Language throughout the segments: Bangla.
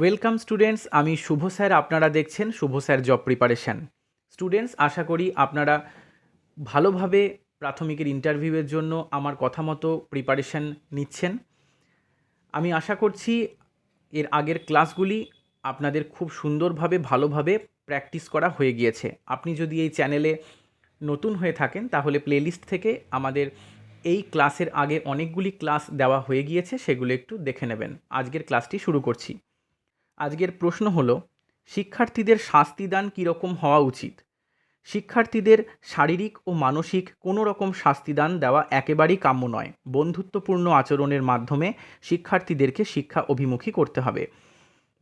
ওয়েলকাম স্টুডেন্টস আমি শুভ স্যার, আপনারা দেখছেন Shubho sir job preparation students আশা করি আপনারা ভালোভাবে প্রাথমিকের ইন্টারভিউয়ের জন্য আমার কথা মতো প্রিপারেশান নিচ্ছেন। আমি আশা করছি এর আগের ক্লাসগুলি আপনাদের খুব সুন্দরভাবে, ভালোভাবে প্র্যাকটিস করা হয়ে গিয়েছে। আপনি যদি এই চ্যানেলে নতুন হয়ে থাকেন, তাহলে প্লেলিস্ট থেকে আমাদের এই ক্লাসের আগে অনেকগুলি ক্লাস দেওয়া হয়ে গিয়েছে, সেগুলো একটু দেখে নেবেন। আজকের ক্লাসটি শুরু করছি। আজকের প্রশ্ন হলো, শিক্ষার্থীদের শাস্তিদান কীরকম হওয়া উচিত? শিক্ষার্থীদের শারীরিক ও মানসিক কোনো রকম শাস্তিদান দেওয়া একেবারেই কাম্য নয়। বন্ধুত্বপূর্ণ আচরণের মাধ্যমে শিক্ষার্থীদেরকে শিক্ষা অভিমুখী করতে হবে।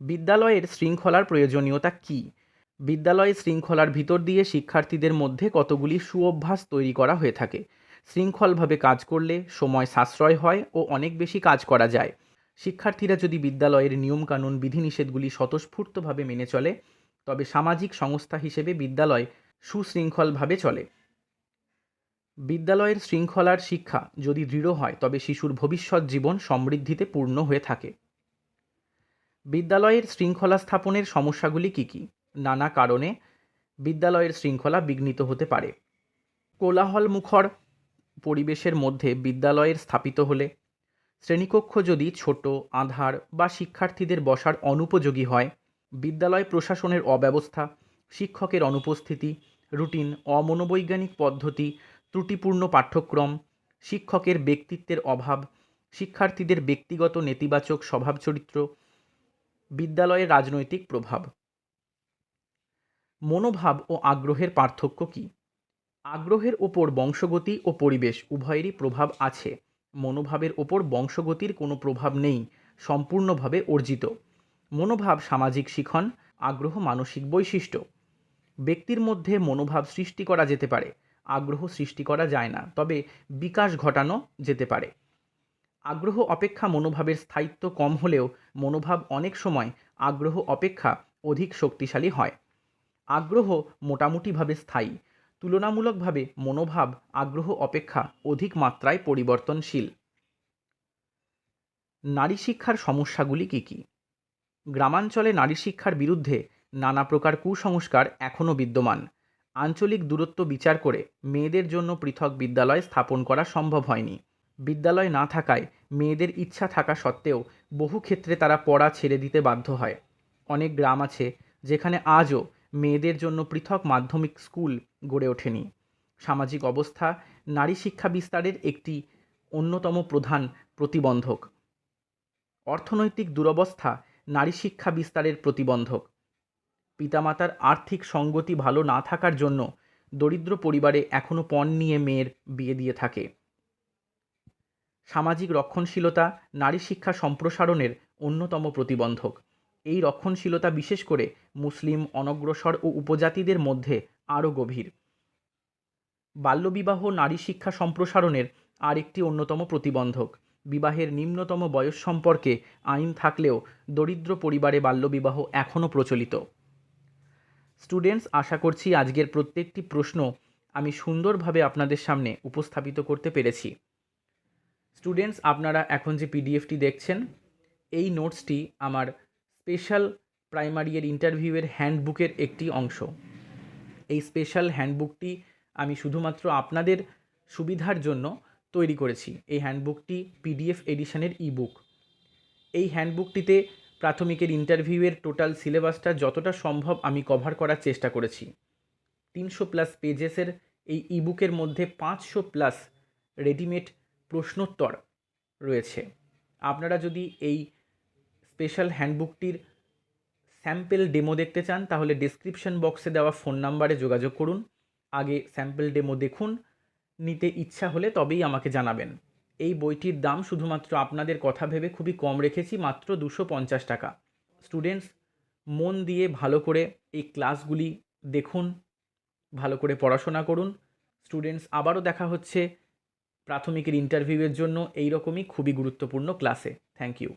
বিদ্যালয়ের শৃঙ্খলার প্রয়োজনীয়তা কী? বিদ্যালয়ে শৃঙ্খলার ভিতর দিয়ে শিক্ষার্থীদের মধ্যে কতগুলি সুঅভ্যাস তৈরি করা হয়ে থাকে? শৃঙ্খলভাবে কাজ করলে সময় সাশ্রয় হয় ও অনেক বেশি কাজ করা যায়। শিক্ষার্থীরা যদি বিদ্যালয়ের নিয়মকানুন বিধিনিষেধগুলি স্বতঃস্ফূর্তভাবে মেনে চলে, তবে সামাজিক সংস্থা হিসেবে বিদ্যালয় সুশৃঙ্খলভাবে চলে। বিদ্যালয়ের শৃঙ্খলার শিক্ষা যদি দৃঢ় হয়, তবে শিশুর ভবিষ্যৎ জীবন সমৃদ্ধিতে পূর্ণ হয়ে থাকে। বিদ্যালয়ের শৃঙ্খলা স্থাপনের সমস্যাগুলি কী কী? নানা কারণে বিদ্যালয়ের শৃঙ্খলা বিঘ্নিত হতে পারে। কোলাহল মুখর পরিবেশের মধ্যে বিদ্যালয়ের স্থাপিত হলে শ্রেণীকক্ষ যদি ছোট, আধার বা শিক্ষার্থীদের বসার অনুপযোগী হয়, বিদ্যালয় প্রশাসনের অব্যবস্থা, শিক্ষকের অনুপস্থিতি, রুটিন, অমনোবৈজ্ঞানিক পদ্ধতি, ত্রুটিপূর্ণ পাঠ্যক্রম, শিক্ষকের ব্যক্তিত্বের অভাব, শিক্ষার্থীদের ব্যক্তিগত নেতিবাচক স্বভাব চরিত্র, বিদ্যালয়ের রাজনৈতিক প্রভাব। মনোভাব ও আগ্রহের পার্থক্য কী? আগ্রহের ওপর বংশগতি ও পরিবেশ উভয়েরই প্রভাব আছে। মনোভাবের ওপর বংশগতির কোনো প্রভাব নেই, সম্পূর্ণভাবে অর্জিত। মনোভাব সামাজিক শিখন, আগ্রহ মানসিক বৈশিষ্ট্য। ব্যক্তির মধ্যে মনোভাব সৃষ্টি করা যেতে পারে, আগ্রহ সৃষ্টি করা যায় না, তবে বিকাশ ঘটানো যেতে পারে। আগ্রহ অপেক্ষা মনোভাবের স্থায়িত্ব কম হলেও মনোভাব অনেক সময় আগ্রহ অপেক্ষা অধিক শক্তিশালী হয়। আগ্রহ মোটামুটিভাবে স্থায়ী তুলনামূলকভাবে মনোভাব, আগ্রহ, অপেক্ষা অধিক মাত্রায় পরিবর্তনশীল। নারী শিক্ষার সমস্যাগুলি কী কী? গ্রামাঞ্চলে নারী শিক্ষার বিরুদ্ধে নানা প্রকার কুসংস্কার এখনও বিদ্যমান। আঞ্চলিক দূরত্ব বিচার করে মেয়েদের জন্য পৃথক বিদ্যালয় স্থাপন করা সম্ভব হয়নি। বিদ্যালয় না থাকায় মেয়েদের ইচ্ছা থাকা সত্ত্বেও বহু ক্ষেত্রে তারা পড়া ছেড়ে দিতে বাধ্য হয়। অনেক গ্রাম আছে যেখানে আজও মেয়েদের জন্য পৃথক মাধ্যমিক স্কুল গড়ে ওঠেনি। সামাজিক অবস্থা, নারী শিক্ষা বিস্তারের একটি অন্যতম প্রধান প্রতিবন্ধক। অর্থনৈতিক দুরবস্থা, নারী শিক্ষা বিস্তারের প্রতিবন্ধক। পিতামাতার আর্থিক সঙ্গতি ভালো না থাকার জন্য দরিদ্র পরিবারে এখনও পণ নিয়ে মেয়ের বিয়ে দিয়ে থাকে। সামাজিক রক্ষণশীলতা, নারী শিক্ষা সম্প্রসারণের অন্যতম প্রতিবন্ধক। এই রক্ষণশীলতা বিশেষ করে মুসলিম, অনগ্রসর ও উপজাতিদের মধ্যে আরও গভীর। বাল্যবিবাহ, নারী শিক্ষা সম্প্রসারণের আরেকটি অন্যতম প্রতিবন্ধক। বিবাহের নিম্নতম বয়স সম্পর্কে আইন থাকলেও দরিদ্র পরিবারে বাল্যবিবাহ এখনও প্রচলিত। স্টুডেন্টস, আশা করছি আজকের প্রত্যেকটি প্রশ্ন আমি সুন্দরভাবে আপনাদের সামনে উপস্থাপিত করতে পেরেছি। স্টুডেন্টস, আপনারা এখন যে পিডিএফটি দেখছেন, এই নোটসটি আমার স্পেশাল প্রাইমারি এর ইন্টারভিউয়ের হ্যান্ডবুকের একটি অংশ। এই স্পেশাল হ্যান্ডবুকটি আমি শুধুমাত্র আপনাদের সুবিধার জন্য তৈরি করেছি। এই হ্যান্ডবুকটি পিডিএফ এডিশনের ইবুক এই হ্যান্ডবুকটিতে প্রাথমিকের ইন্টারভিউয়ের টোটাল সিলেবাসটা যতটা সম্ভব আমি কভার করার চেষ্টা করেছি। তিনশো প্লাস পেজেসের এই ইবুকের মধ্যে পাঁচশো প্লাস রেডিমেড প্রশ্নোত্তর রয়েছে। আপনারা যদি এই স্পেশাল হ্যান্ডবুকটির স্যাম্পেল ডেমো দেখতে চান, তাহলে ডিসক্রিপশন বক্সে দেওয়া ফোন নাম্বারে যোগাযোগ করুন। আগে স্যাম্পেল ডেমো দেখুন, নিতে ইচ্ছা হলে তবেই আমাকে জানাবেন। এই বইটির দাম শুধুমাত্র আপনাদের কথা ভেবে খুবই কম রেখেছি, মাত্র দুশো পঞ্চাশ টাকা। স্টুডেন্টস মন দিয়ে ভালো করে এই ক্লাসগুলি দেখুন, ভালো করে পড়াশোনা করুন। স্টুডেন্টস আবারও দেখা হচ্ছে প্রাথমিকের ইন্টারভিউয়ের জন্য। এই রকমই খুবই গুরুত্বপূর্ণ ক্লাসে থ্যাংক ইউ